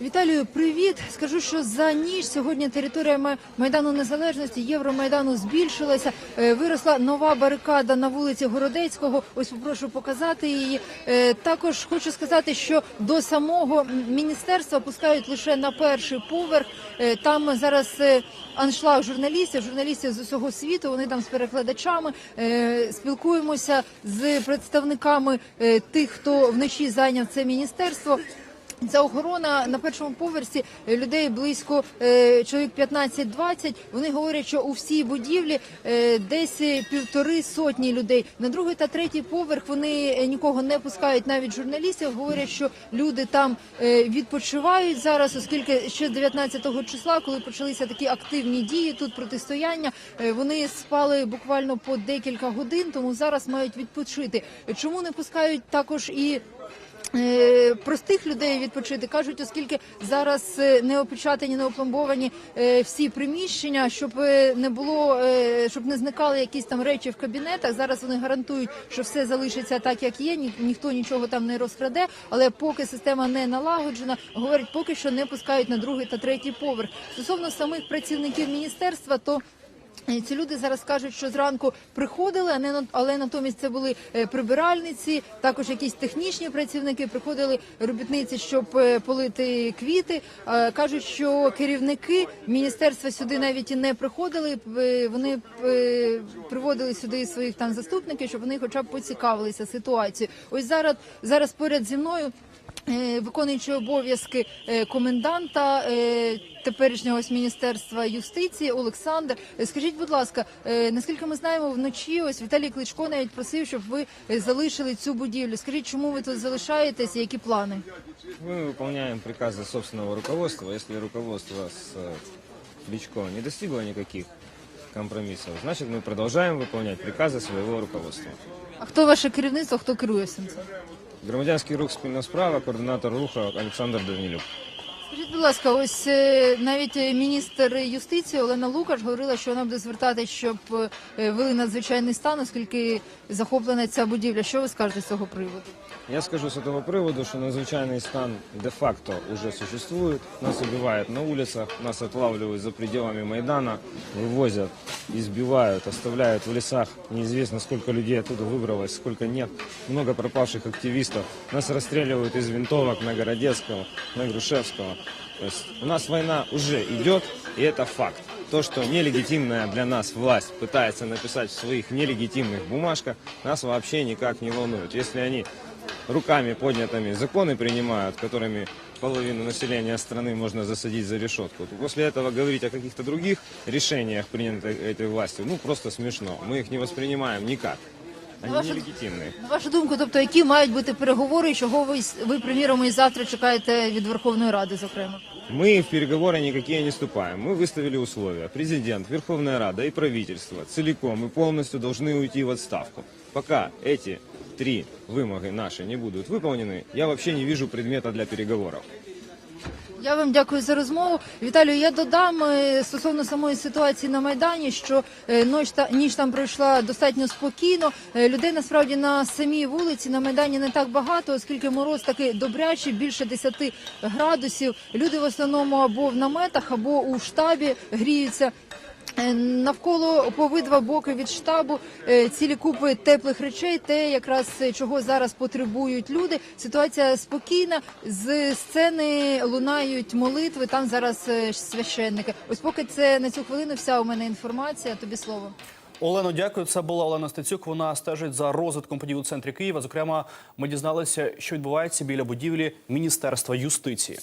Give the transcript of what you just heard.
Віталію, привіт. Скажу, що за ніч сьогодні територія Май- Майдану Незалежності, Євромайдану збільшилася. Е, Виросла нова барикада на вулиці Городецького. Ось попрошу показати її. Е, Також хочу сказати, що до самого міністерства пускають лише на перший поверх. Е, Там зараз аншлаг журналістів, журналістів з усього світу. Вони там з перекладачами спілкуємося з представниками тих, хто вночі зайняв це міністерство. Ця охорона на першому поверсі е, людей близько е, чоловік 15-20. Вони говорять, що у всій будівлі е, десь півтори сотні людей. На другий та третій поверх вони нікого не пускають, навіть журналістів. Говорять, що люди там відпочивають зараз, оскільки ще з 19 числа, коли почалися такі активні дії, тут протистояння, вони спали буквально по декілька годин, тому зараз мають відпочити. Чому не пускають також і Простих людей відпочити кажуть, оскільки зараз е, не опечатані, не опломбовані е, всі приміщення, щоб е, не було, е, щоб не зникали якісь там речі в кабінетах. Зараз вони гарантують, що все залишиться так, як є. ні- ніхто нічого там не розкраде. Але поки система не налагоджена, говорять, поки що не пускають на другий та третій поверх. Стосовно самих працівників міністерства, то Е, Ці люди зараз кажуть, що зранку приходили, але натомість це були е, прибиральниці, також якісь технічні працівники. Приходили робітниці, щоб е, полити квіти. Кажуть, що керівники міністерства сюди навіть і не приходили. Е, Вони приводили сюди своїх там заступників, щоб вони, хоча б поцікавилися ситуацією. Ось зараз зараз поряд зі мною. е, Виконуючий обов'язки е, коменданта е, теперішнього ось міністерства юстиції Олександр. Е, Скажіть, будь ласка, е, наскільки ми знаємо, вночі ось Віталій Кличко навіть просив, щоб ви е, залишили цю будівлю. Скажіть, чому ви тут залишаєтесь? і Які плани? Мы выполняем приказы собственного руководства. Если руководство с э, Кличко не достигло никаких компромиссов, значит мы продолжаем выполнять приказы своего руководства. А хто ваше керівництво? Хто керує всім цим? Громадянський рух спільна справа, координатор руху Олександр Данилюк. Скажіть, будь ласка, ось е, навіть е, міністр юстиції Олена Лукаш говорила, що вона буде звертатись, щоб е, ввели надзвичайний стан, оскільки захоплена ця будівля. Що ви скажете з цього приводу? Я скажу с этого приводу, что надзвычайный стан де-факто уже существует. Нас убивают на улицах, нас отлавливают за пределами Майдана, вывозят, избивают, оставляют в лесах. Неизвестно, сколько людей оттуда выбралось, сколько нет. Много пропавших активистов. Нас расстреливают из винтовок на Городецкого, на Грушевского. То есть у нас война уже идет, и это факт. То, что нелегитимная для нас власть пытается написать в своих нелегитимных бумажках, нас вообще никак не волнует. Если они руками поднятыми законы принимают, которыми половину населения страны можно засадить за решетку. После этого говорить о каких-то других решениях, принятых этой властью, ну просто смешно. Мы их не воспринимаем никак. Они Ваша- нелегитимные. На вашу думку, тобто, які мають бути переговори, і чого ви, с- ви приміром, і завтра чекаєте від Верховної Ради, зокрема? Мы в переговоры никакие не вступаем. Мы выставили условия. Президент, Верховная Рада и правительство целиком и полностью должны уйти в отставку. Пока эти три вымоги наши не будут выполнены, я вообще не вижу предмета для переговоров. Я вам дякую за розмову. Віталію, я додам е, стосовно самої ситуації на Майдані, що е, ніч, та, ніч там пройшла достатньо спокійно. Е, Людей насправді на самій вулиці на Майдані не так багато, оскільки мороз такий добрячий, більше 10 градусів. Люди в основному або в наметах, або у штабі гріються. Е, Навколо по обидва боки від штабу е, цілі купи теплих речей, те якраз е, чого зараз потребують люди. Ситуація спокійна. З сцени лунають молитви. Там зараз священники. Ось поки це на цю хвилину вся у мене інформація. Тобі слово. Олено, дякую. Це була Олена Стецюк. Вона стежить за розвитком подій у центрі Києва. Зокрема, ми дізналися, що відбувається біля будівлі Міністерства юстиції.